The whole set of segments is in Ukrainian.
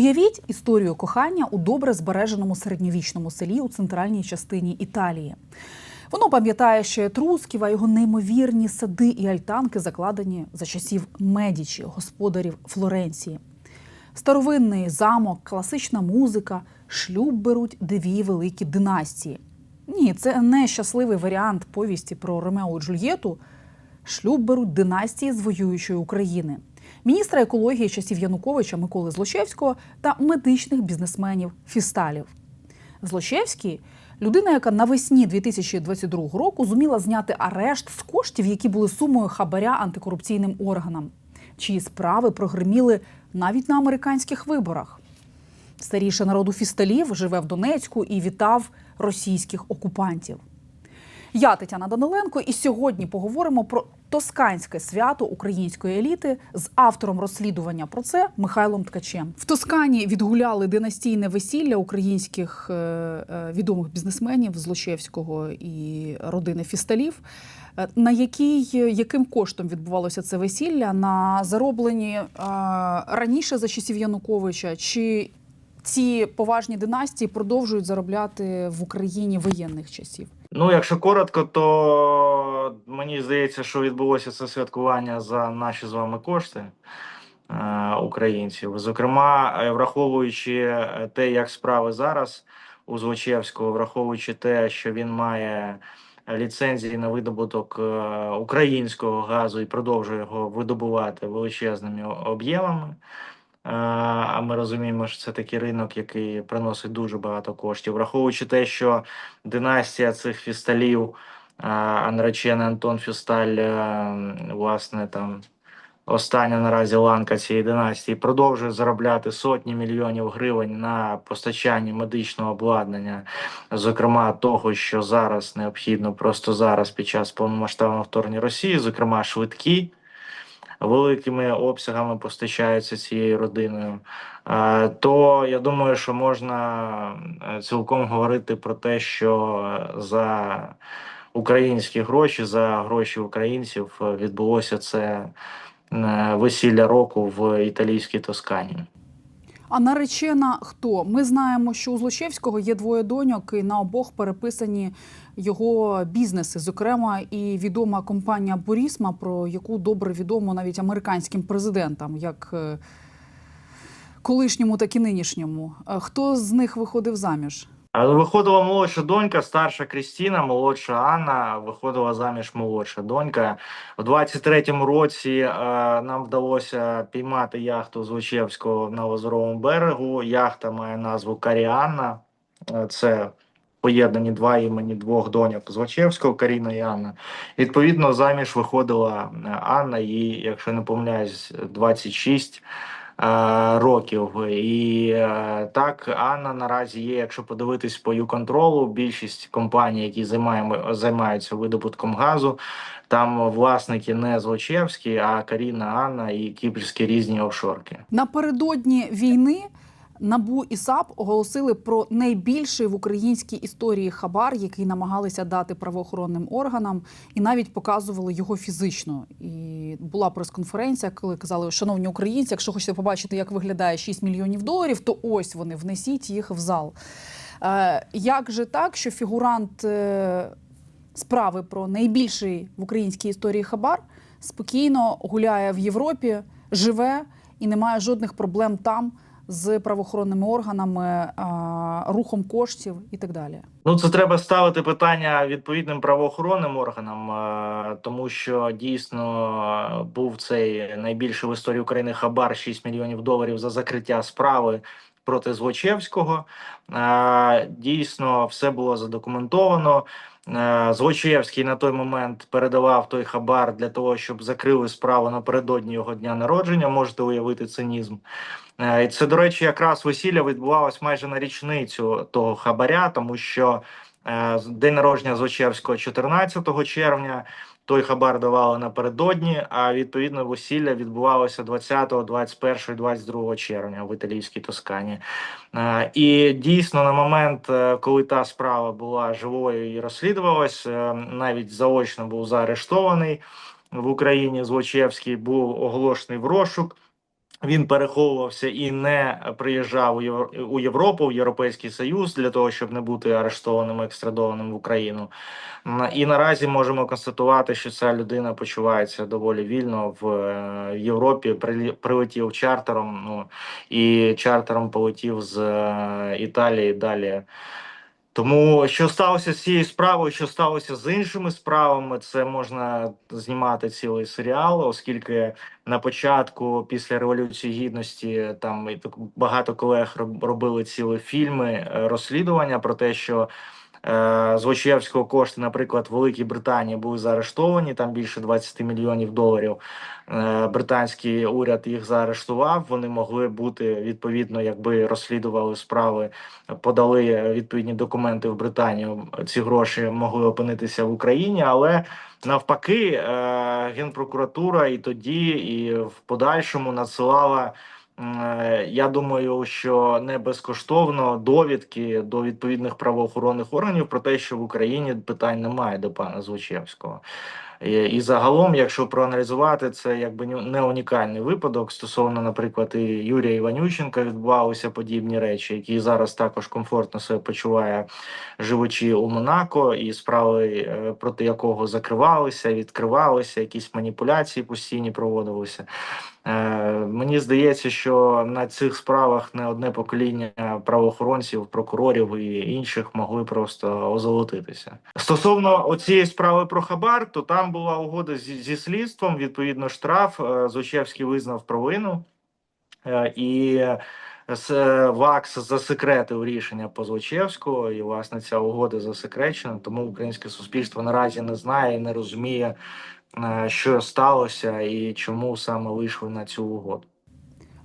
Уявіть історію кохання у добре збереженому середньовічному селі у центральній частині Італії. Воно пам'ятає ще Трусків, а його неймовірні сади і альтанки закладені за часів Медічі, господарів Флоренції. Старовинний замок, класична музика, шлюб беруть дві великі династії. Ні, це не щасливий варіант повісті про Ромео і Джульєту. Шлюб беруть династії з воюючої України, міністра екології часів Януковича Миколи Злочевського та медичних бізнесменів Фісталів. Злочевський людина, яка навесні 2022 року зуміла зняти арешт з коштів, які були сумою хабаря антикорупційним органам, чиї справи прогреміли навіть на американських виборах. Старіше народу фісталів живе в Донецьку і вітав російських окупантів. Я Тетяна Даниленко, і сьогодні поговоримо про тосканське свято української еліти з автором розслідування про це Михайлом Ткачем. В Тоскані відгуляли династійне весілля українських е, е, відомих бізнесменів Злочевського і родини Фісталів. Е, На який яким коштом відбувалося це весілля? На зароблені раніше за часів Януковича, чи ці поважні династії продовжують заробляти в Україні воєнних часів? Ну, якщо коротко, то мені здається, що відбулося це святкування за наші з вами кошти е, українців. Зокрема, е, враховуючи е, те, як справи зараз у Злочевського, враховуючи те, що він має ліцензії на видобуток українського газу і продовжує його видобувати величезними об'ємами. А ми розуміємо, що це такий ринок, який приносить дуже багато коштів, враховуючи те, що династія цих фісталів, е, Антон Фісталь, е, власне, там остання наразі ланка цієї династії, продовжує заробляти сотні мільйонів гривень на постачанні медичного обладнання, зокрема того, що зараз необхідно просто зараз під час повномасштабного вторгнення Росії, зокрема швидкі великими обсягами постачаються цією родиною, е, то я думаю, що можна е, цілком говорити про те, що за українські гроші, за гроші українців е, відбулося це весілля року в італійській Тоскані. А наречена хто? Ми знаємо, що у Злочевського є двоє доньок, і на обох переписані його бізнеси, зокрема, і відома компанія Бурісма, про яку добре відомо навіть американським президентам, як е, колишньому, так і нинішньому. Е, Хто з них виходив заміж? Але виходила молодша донька, старша Крістіна, молодша Анна. Виходила заміж молодша донька. У 23-му році е, нам вдалося піймати яхту Злочевського на Озеровому берегу. Яхта має назву Каріанна. Е, Це поєднані два імені двох доньок Злочевського, Каріна і Анна. Відповідно, заміж виходила е, Анна, їй, якщо не помиляюсь, 26 е, років. І е, так, Анна наразі є, якщо подивитись по юконтролу, більшість компаній, які займаємо, займаються видобутком газу, там власники не Злочевські, а Каріна, Анна і кіпрські різні офшорки. Напередодні війни НАБУ і САП оголосили про найбільший в українській історії хабар, який намагалися дати правоохоронним органам, і навіть показували його фізично. І була прес-конференція, коли казали, шановні українці, якщо хочете побачити, як виглядає 6 мільйонів доларів, то ось вони внесіть їх в зал. Е, як же так, що фігурант е, справи про найбільший в українській історії хабар спокійно гуляє в Європі, живе і не має жодних проблем там з правоохоронними органами, рухом коштів і так далі. Ну, це треба ставити питання відповідним правоохоронним органам, тому що дійсно був цей найбільший в історії України хабар 6 мільйонів доларів за закриття справи проти Злочевського. Дійсно, все було задокументовано. Злочевський на той момент передавав той хабар для того, щоб закрили справу напередодні його дня народження. Можете уявити цинізм. Е, І це, до речі, якраз весілля відбувалось майже на річницю того хабаря, тому що е, день народження Злочевського 14 червня. Той хабар давали напередодні, а відповідно весілля відбувалося 20, 21, 22 червня в італійській Тоскані. Е, І дійсно, на момент, коли та справа була живою і розслідувалась, навіть заочно був заарештований в Україні Злочевський, був оголошений в розшук. Він переховувався і не приїжджав у Євро- у Європу, в Європейський Союз для того, щоб не бути арештованим, екстрадованим в Україну. І наразі можемо констатувати, що ця людина почувається доволі вільно в е, Європі. Прилетів чартером. Ну і чартером полетів з е, Італії далі. Тому що сталося з цією справою, що сталося з іншими справами, це можна знімати цілий серіал, оскільки на початку, після революції гідності, там багато колег робили цілі фільми, е, розслідування про те, що з Вочевського кошти, наприклад, в Великій Британії були заарештовані там більше 20 мільйонів доларів. Е, британський уряд їх заарештував. Вони могли бути відповідно, якби розслідували справи, подали відповідні документи в Британію. Ці гроші могли опинитися в Україні, але навпаки, е, генпрокуратура і тоді, і в подальшому надсилала. Е, Я думаю, що не безкоштовно довідки до відповідних правоохоронних органів про те, що в Україні питань немає до пана Звучевського. І, і загалом, якщо проаналізувати, це якби не унікальний випадок стосовно, наприклад, і Юрія Іванюченка відбувалися подібні речі, який зараз також комфортно себе почуває, живучи у Монако, і справи е, проти якого закривалися, відкривалися, якісь маніпуляції постійні проводилися. Е, мені здається, що на цих справах не одне покоління правоохоронців, прокурорів і інших могли просто озолотитися. Стосовно оцієї справи про хабар, то там була угода зі, зі слідством. Відповідно, штраф е, Зочевський визнав провину е, і. ВАКС засекретив рішення по Злочевського, і власне ця угода засекречена. Тому українське суспільство наразі не знає і не розуміє, е, що сталося і чому саме вийшли на цю угоду.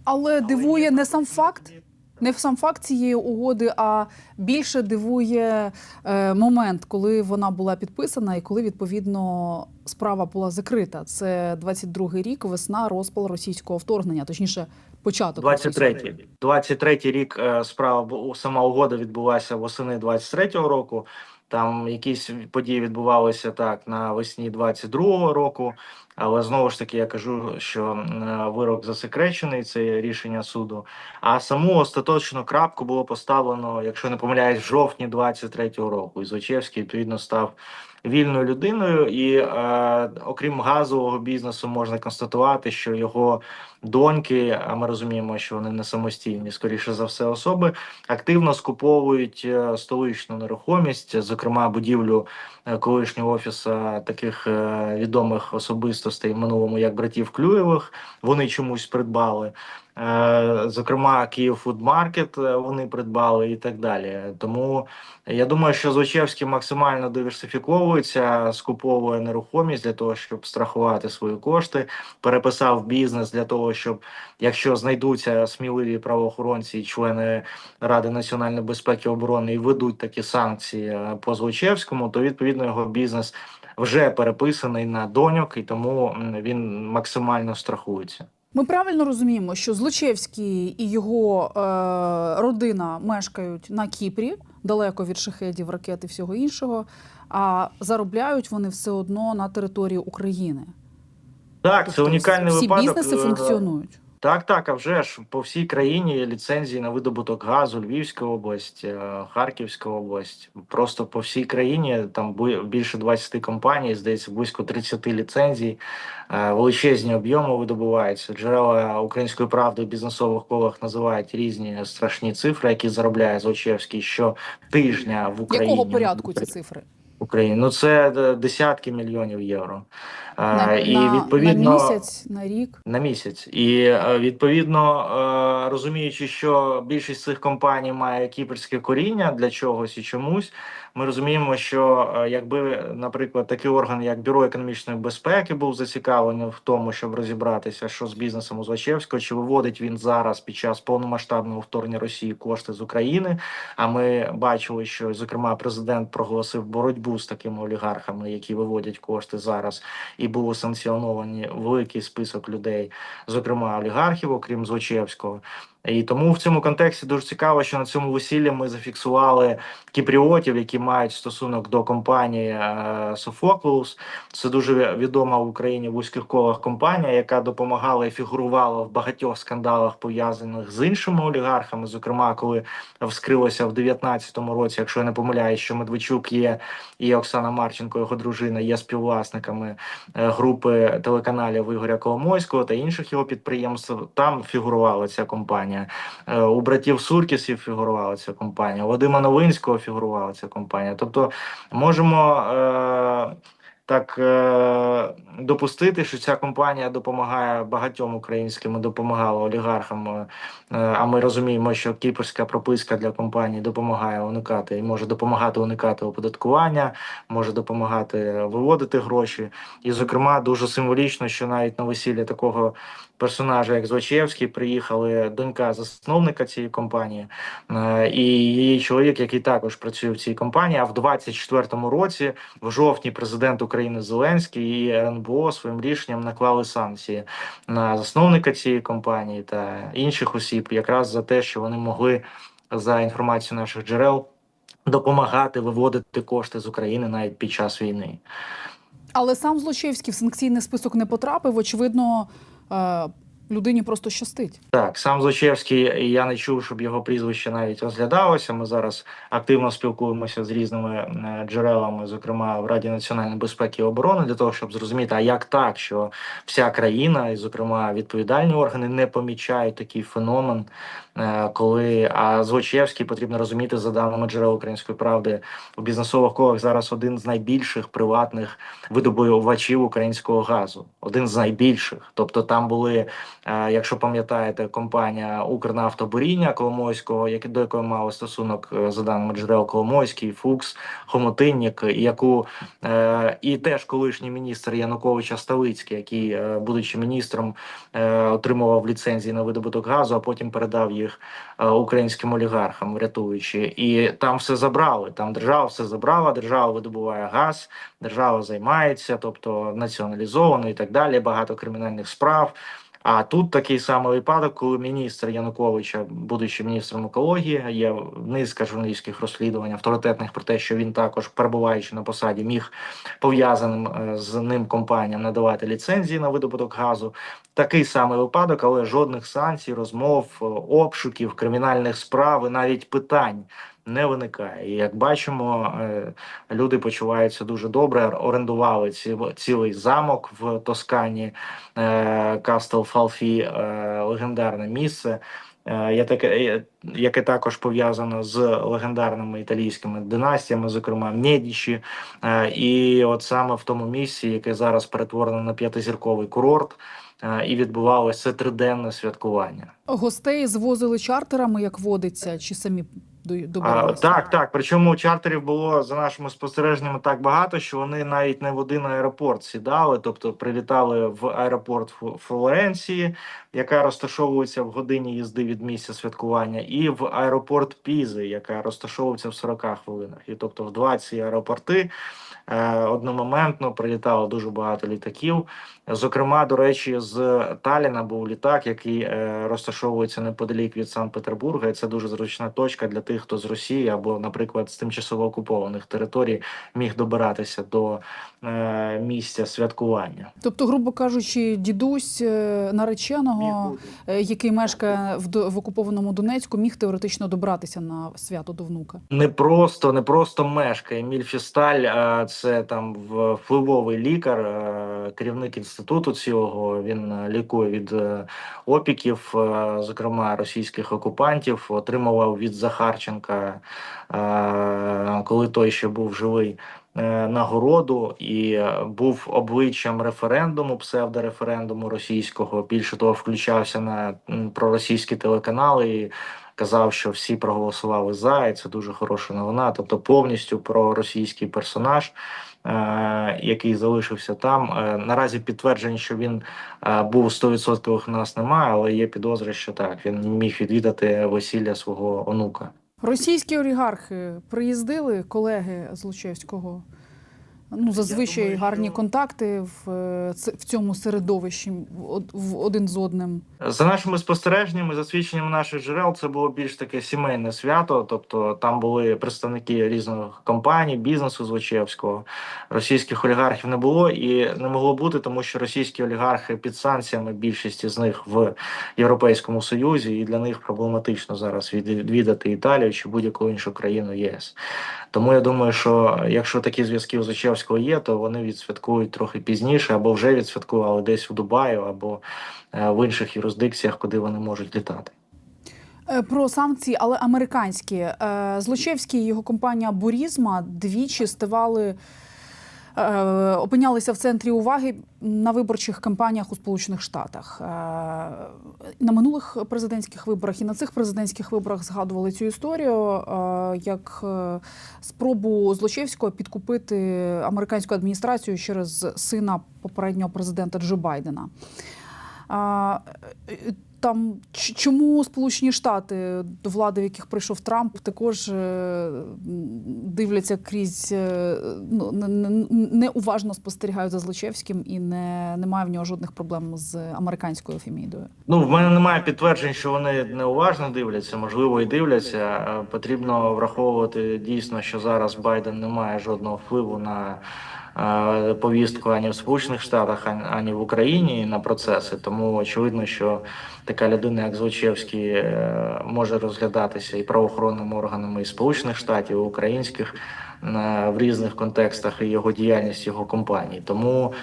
Але дивує не сам факт, не в сам факт цієї угоди, а більше дивує е, момент, коли вона була підписана і коли відповідно справа була закрита. Це 22-й рік, весна, розпал російського вторгнення, точніше, початок. російського 23-й. 23-й рік е, справа сама угода відбулася восени 23-го року. Там якісь події відбувалися так навесні 22-го року. Але знову ж таки я кажу, що вирок засекречений, це рішення суду. А саму остаточну крапку було поставлено, якщо не помиляюсь, в жовтні 23-го року. І Звичевський відповідно став вільною людиною. І е, окрім газового бізнесу, можна констатувати, що його доньки, а ми розуміємо, що вони не самостійні, скоріше за все, особи активно скуповують е, столичну нерухомість, зокрема будівлю е, колишнього офісу таких е, відомих особистостей в минулому, як братів Клюєвих. Вони чомусь придбали. Е, Зокрема, Київ Фудмаркет вони придбали і так далі. Тому я думаю, що Злочевський максимально диверсифіковується, скуповує нерухомість для того, щоб страхувати свої кошти, переписав бізнес для того, щоб якщо знайдуться сміливі правоохоронці і члени Ради національної безпеки і оборони і ведуть такі санкції е, по Злочевському, то відповідно його бізнес вже переписаний на доньок, і тому він максимально страхується. Ми правильно розуміємо, що Злочевський і його е, родина мешкають на Кіпрі, далеко від шахедів, ракет і всього іншого, а заробляють вони все одно на території України. Так, це Тобто унікальний всі випадок. бізнеси е, функціонують. Так, так, а вже ж по всій країні є ліцензії на видобуток газу, Львівська область, е, Харківська область. Просто по всій країні там більше 20 компаній, здається, близько 30 ліцензій, е, величезні об'єми видобуваються. Джерела української правди в бізнесових колах називають різні страшні цифри, які заробляє Злочевський щотижня в Україні. Якого порядку ці цифри? Україні? Ну це е, десятки мільйонів євро. На, і на, відповідно на місяць, на рік. на місяць, і е, відповідно е, розуміючи, що більшість цих компаній має кіпрське коріння для чогось і чомусь, ми розуміємо, що е, якби, наприклад, такий орган, як бюро економічної безпеки, був зацікавлений в тому, щоб розібратися, що з бізнесом у Злочевського, чи виводить він зараз під час повномасштабного вторгнення Росії кошти з України. А ми бачили, що зокрема президент проголосив боротьбу з такими олігархами, які виводять кошти зараз і були санкціоновані великий список людей, зокрема олігархів, окрім Злочевського. І тому в цьому контексті дуже цікаво, що на цьому весіллі ми зафіксували кіпріотів, які мають стосунок до компанії е, Софоклус. Це дуже відома в Україні вузьких колах компанія, яка допомагала і фігурувала в багатьох скандалах пов'язаних з іншими олігархами. Зокрема, коли вскрилося в 2019 році, якщо я не помиляюсь, що Медведчук є і Оксана Марченко, його дружина, є співвласниками е, групи телеканалів Ігоря Коломойського та інших його підприємств. Там фігурувала ця компанія. Е, У братів Суркісів фігурувала ця компанія. У Вадима Новинського фігурувала ця компанія. Тобто можемо. Е- так е, допустити, що ця компанія допомагає багатьом українським допомагала олігархам. е, а ми розуміємо, що кіпрська прописка для компанії допомагає уникати і може допомагати уникати оподаткування, може допомагати виводити гроші. І, зокрема, дуже символічно, що навіть на весілля такого персонажа, як Злочевський, приїхали донька засновника цієї компанії е, і її чоловік, який також працює в цій компанії. А в 24-му році, в жовтні, президент України Зеленський і РНБО своїм рішенням наклали санкції на засновника цієї компанії та інших осіб, якраз за те, що вони могли за інформацією наших джерел допомагати виводити кошти з України навіть під час війни. Але сам Злочевський в санкційний список не потрапив. Очевидно, е, людині просто щастить. Так, сам Злочевський, я не чув, щоб його прізвище навіть розглядалося. Ми зараз активно спілкуємося з різними е, джерелами, зокрема в Раді національної безпеки і оборони, для того, щоб зрозуміти, а як так, що вся країна, і зокрема відповідальні органи, не помічають такий феномен, е, коли а Злочевський потрібно розуміти за даними джерел української правди у бізнесових колах зараз один з найбільших приватних видобувачів українського газу, один з найбільших. Тобто там були. Якщо пам'ятаєте, компанія Укрнафтобуріння Коломойського, як до якої мали стосунок е, за даними джерел Коломойський, Фукс, Хомотиннік, яку е, і теж колишній міністр Януковича Ставицький, який, е, будучи міністром, отримував ліцензії на видобуток газу, а потім передав їх українським олігархам, врятуючи. І там все забрали. Там держава все забрала, держава видобуває газ, держава займається, тобто націоналізовано і так далі. Багато кримінальних справ. А тут такий самий випадок, коли міністр Януковича, будучи міністром екології, є низка журналістських розслідувань авторитетних про те, що він також, перебуваючи на посаді, міг пов'язаним е, з ним компаніям надавати ліцензії на видобуток газу. Такий самий випадок, але жодних санкцій, розмов, е, обшуків, кримінальних справ і навіть питань. Не виникає, і як бачимо, е, люди почуваються дуже добре. Орендували ці, цілий замок в Тоскані, Кастел Фалфі, е, легендарне місце. я таке, е, яке також пов'язано з легендарними італійськими династіями, зокрема Медічі. І от саме в тому місці, яке зараз перетворено на п'ятизірковий курорт, і відбувалося триденне святкування. Гостей звозили чартерами, як водиться, чи самі А, так, так. Причому чартерів було за нашими спостереженнями так багато, що вони навіть не в один аеропорт сідали, тобто прилітали в аеропорт Флоренції, яка розташовується в годині їзди від місця святкування, і в аеропорт Пізи, яка розташовується в 40 хвилинах. І тобто в два ці аеропорти е, одномоментно прилітало дуже багато літаків. Зокрема, до речі, з Таліна був літак, який е, розташовується неподалік від Санкт-Петербурга. І це дуже зручна точка для тих, хто з Росії або, наприклад, з тимчасово окупованих територій міг добиратися до е, місця святкування. Тобто, грубо кажучи, дідусь е, нареченого, який мешкає в, до- в окупованому Донецьку, міг теоретично добратися на свято до внука. Не просто, не просто мешкає. Еміль Фісталь, е, це там впливовий лікар, керівник інституту цього. Він е, лікує від е, опіків, е, зокрема російських окупантів. Отримував від Захарченка, коли той ще був живий. Нагороду і був обличчям референдуму, псевдореферендуму російського. Більше того, включався на проросійські телеканали і казав, що всі проголосували за, і це дуже хороша новина. Тобто, повністю проросійський персонаж, який залишився там. Е, наразі підтверджень, що він е, був 100% у нас немає, але є підозри, що так він міг відвідати весілля свого онука. Російські олігархи приїздили колеги Злочевського Ну, зазвичай думаю, гарні що- контакти в, е, в цьому середовищі в- один з одним. За нашими спостереженнями, за свідченнями наших джерел, це було більш таке сімейне свято. Тобто там були представники різних компаній, бізнесу Злочевського. Російських олігархів не було і не могло бути, тому що російські олігархи під санкціями, більшість з них в Європейському Союзі, і для них проблематично зараз відвідати Італію чи будь-яку іншу країну ЄС. Тому я думаю, що якщо такі зв'язки у Зачевського є, то вони відсвяткують трохи пізніше, або вже відсвяткували десь у Дубаю, або е, в інших юрисдикціях, куди вони можуть літати. Е, Про санкції, але американські. Е, Злочевський і його компанія Бурізма двічі ставали. Е, Опинялися в центрі уваги на виборчих кампаніях у Сполучених Штатах. Е, На минулих президентських виборах і на цих президентських виборах згадували цю історію е, як спробу Злочевського підкупити американську адміністрацію через сина попереднього президента Джо Байдена. Там чому Сполучені Штати, до влади, в яких прийшов Трамп, також е, дивляться крізь е, ну, не- не- неуважно спостерігають за Злочевським і не, немає в нього жодних проблем з американською фемідою. Ну, в мене немає підтверджень, що вони неуважно дивляться, можливо, і дивляться. Е, Потрібно враховувати дійсно, що зараз Байден не має жодного впливу на повістку ані в Сполучених Штатах, ані- в Україні на процеси. Тому очевидно, що така людина, як Злочевський, е, може розглядатися і правоохоронними органами і Сполучених Штатів, і українських в різних контекстах і його діяльність його компанії. Тому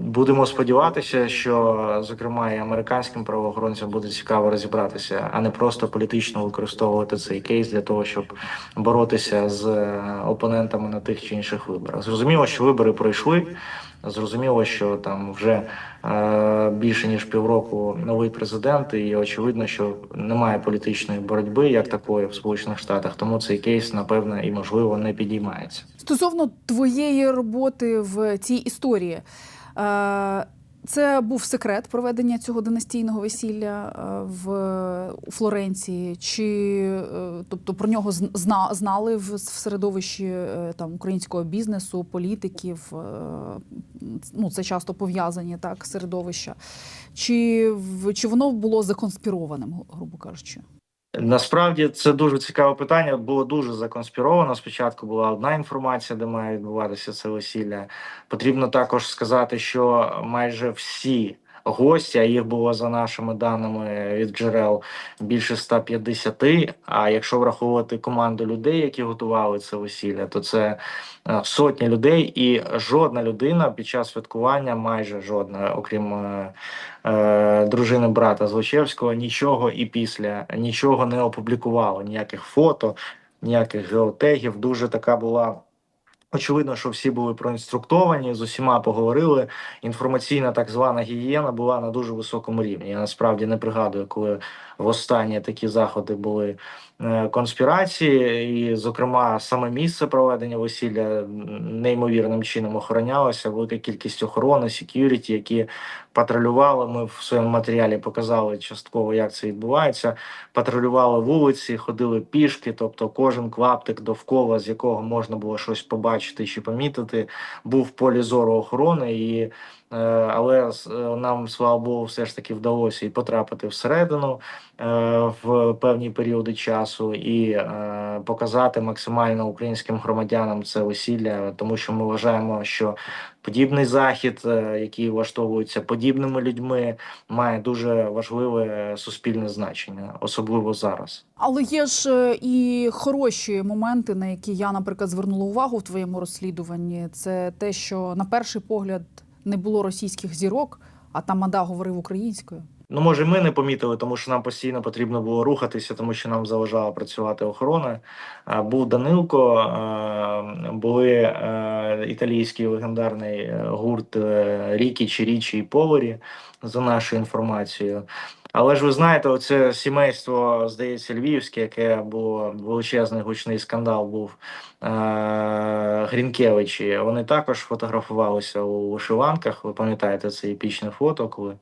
будемо сподіватися, що зокрема і американським правоохоронцям буде цікаво розібратися, а не просто політично використовувати цей кейс для того, щоб боротися з е, опонентами на тих чи інших виборах. Зрозуміло, що вибори пройшли. Зрозуміло, що там вже е, більше ніж півроку новий президент, і очевидно, що немає політичної боротьби як такої в Сполучених Штатах, тому цей кейс напевно і можливо не підіймається. Стосовно твоєї роботи в цій історії, е, це був секрет проведення цього династійного весілля е, в Флоренції, чи е, тобто про нього зн- знали в, середовищі е, там українського бізнесу, політиків? Ну, це часто пов'язані так середовища. Чи, чи воно було законспірованим, грубо кажучи? Насправді це дуже цікаве питання. Було дуже законспіровано. Спочатку була одна інформація, де має відбуватися це весілля. Потрібно також сказати, що майже всі гості, а їх було за нашими даними від джерел більше 150, А якщо враховувати команду людей, які готували це весілля, то це е, сотні людей, і жодна людина під час святкування, майже жодна, окрім е, е, дружини брата Злочевського, нічого і після нічого не опублікувало, ніяких фото, ніяких геотегів. Дуже така була. Очевидно, що всі були проінструктовані, з усіма поговорили. Інформаційна так звана гігієна була на дуже високому рівні. Я насправді не пригадую, коли востаннє такі заходи були е, конспірації, і, зокрема, саме місце проведення весілля неймовірним чином охоронялося. Велика кількість охорони, секюріті, які патрулювали. Ми в своєму матеріалі показали частково, як це відбувається. Патрулювали вулиці, ходили пішки, тобто кожен клаптик довкола, з якого можна було щось побачити чи помітити, був в полі зору охорони. І, але е, нам, слава Богу, все ж таки вдалося і потрапити всередину е, в певні періоди часу, і е, показати максимально українським громадянам це весілля, тому що ми вважаємо, що подібний захід, е, який влаштовується подібними людьми, має дуже важливе суспільне значення, особливо зараз. Але є ж е, і хороші моменти, на які я, наприклад, звернула увагу в твоєму розслідуванні. Це те, що на перший погляд не було російських зірок, а тамада говорив українською. Ну, може, ми не помітили, тому що нам постійно потрібно було рухатися, тому що нам заважала працювати охорона. Е, Був Данилко, е, були е, італійський легендарний гурт Рікі чи Річі і Поварі, за нашою інформацією. Але ж ви знаєте, оце сімейство, здається, львівське, яке було величезний гучний скандал, був е, Грінкевичі. Вони також фотографувалися у вишиванках. Ви пам'ятаєте це епічне фото, коли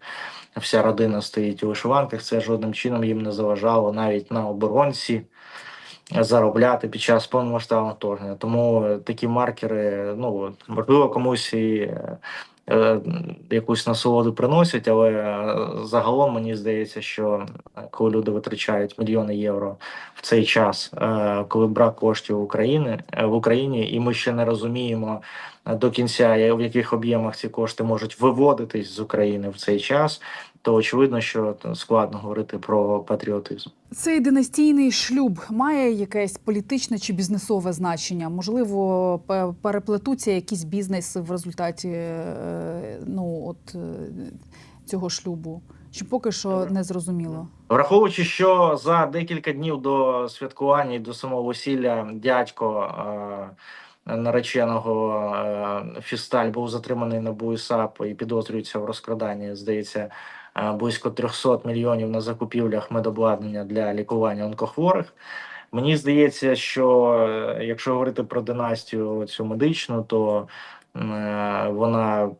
вся родина стоїть у вишиванках. Це жодним чином їм не заважало навіть на оборонці заробляти під час повномасштабного вторгнення. Тому такі маркери, ну можливо, комусь і е, якусь насолоду приносять, але е, загалом мені здається, що е, коли люди витрачають мільйони євро в цей час, е, коли брак коштів України е, в Україні, і ми ще не розуміємо е, до кінця, в яких об'ємах ці кошти можуть виводитись з України в цей час, то очевидно, що складно говорити про патріотизм. Цей династійний шлюб має якесь політичне чи бізнесове значення? Можливо, переплетуться якісь бізнеси в результаті е, ну, от, е, цього шлюбу? Чи поки що не зрозуміло? Враховуючи, що за декілька днів до святкування і до самого весілля дядько е, нареченого е, Фісталь був затриманий на БУСАП і підозрюється в розкраданні, здається, близько 300 мільйонів на закупівлях медобладнання для лікування онкохворих. Мені здається, що е, якщо говорити про династію цю медичну, то е, вона,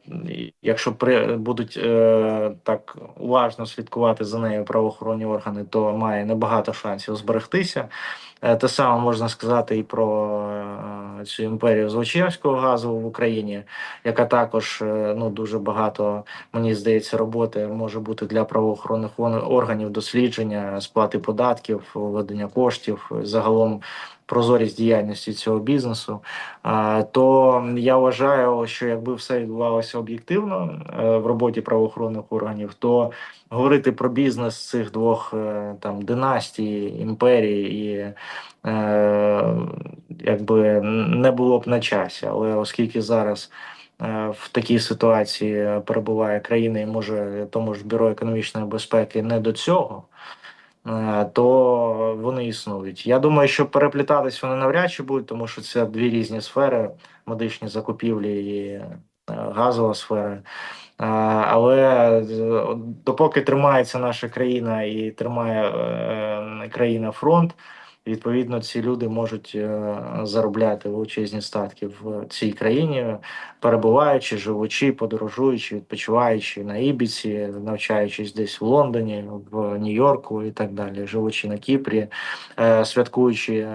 якщо при будуть е, так уважно слідкувати за нею правоохоронні органи, то має небагато шансів зберегтися. Е, Те саме можна сказати і про е, цю імперію Злочевського газу в Україні, яка також е, ну дуже багато, мені здається, роботи може бути для правоохоронних органів дослідження, сплати податків, введення коштів, загалом прозорість діяльності цього бізнесу. То я вважаю, що якби все відбувалося об'єктивно е, в роботі правоохоронних органів, то говорити про бізнес цих двох е, там династій, імперій і е, якби не було б на часі. Але оскільки зараз в такій ситуації перебуває країна і може тому ж бюро економічної безпеки не до цього. Е, То вони існують. Я думаю, що переплітатись вони навряд чи будуть, тому що це дві різні сфери: медичні закупівлі і е, газова сфера. Е, Але допоки тримається наша країна і тримає країна фронт, відповідно ці люди можуть е, заробляти величезні статки в цій країні, перебуваючи, живучи, подорожуючи, відпочиваючи на Ібіці, навчаючись десь в Лондоні, в Нью-Йорку і так далі, живучи на Кіпрі, е, святкуючи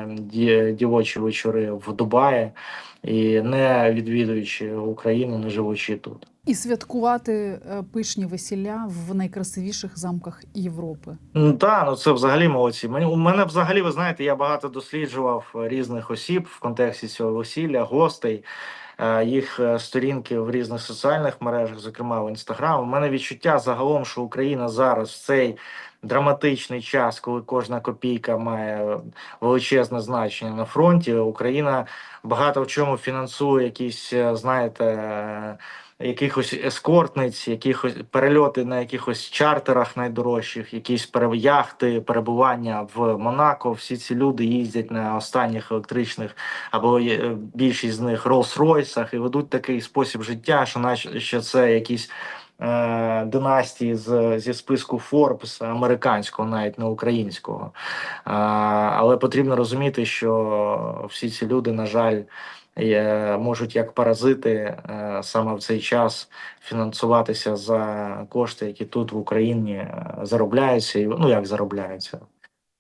дівочі вечори в Дубаї і не відвідуючи Україну, не живучи тут. І святкувати е, пишні весілля в найкрасивіших замках Європи. Ну так, ну це взагалі молодці. Мені у мене взагалі, ви знаєте, я багато досліджував е, різних осіб в контексті цього весілля, гостей, їх е, сторінки в різних соціальних мережах, зокрема в інстаграм. У мене відчуття загалом, що Україна зараз в цей драматичний час, коли кожна копійка має величезне значення на фронті, Україна багато в чому фінансує якісь, е, знаєте. Якихось ескортниць, якихось перельоти на якихось чартерах найдорожчих, якісь пере- яхти, перебування в Монако. Всі ці люди їздять на останніх електричних або е, більшість з них Роллс-Ройсах і ведуть такий спосіб життя, що наче це якісь. е, Династії з, зі списку Forbes американського, навіть не українського. Але потрібно розуміти, що всі ці люди, на жаль, можуть як паразити е, саме в цей час фінансуватися за кошти, які тут в Україні е, заробляються, і ну як заробляються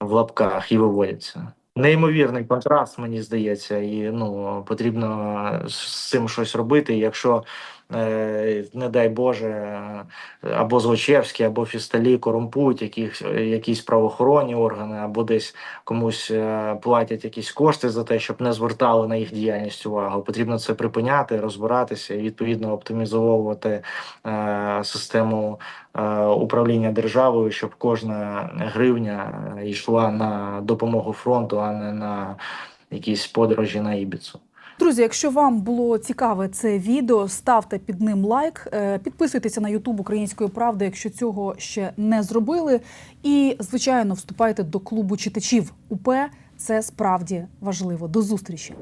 в лапках і виводяться. Неймовірний контраст, мені здається, і ну потрібно з цим щось робити. Якщо е, не дай Боже, е, або Злочевські, або Фісталі корумпують яких, якісь правоохоронні органи, або десь комусь е, платять якісь кошти за те, щоб не звертали на їх діяльність увагу. Потрібно це припиняти, розбиратися і відповідно оптимізовувати е, систему е, управління державою, щоб кожна гривня е, йшла на допомогу фронту, а не на якісь подорожі на Ібіцу. Друзі, якщо вам було цікаве це відео, ставте під ним лайк, е, підписуйтеся на Ютуб Української правди, якщо цього ще не зробили. І, звичайно, вступайте до клубу читачів УП. Це справді важливо. До зустрічі.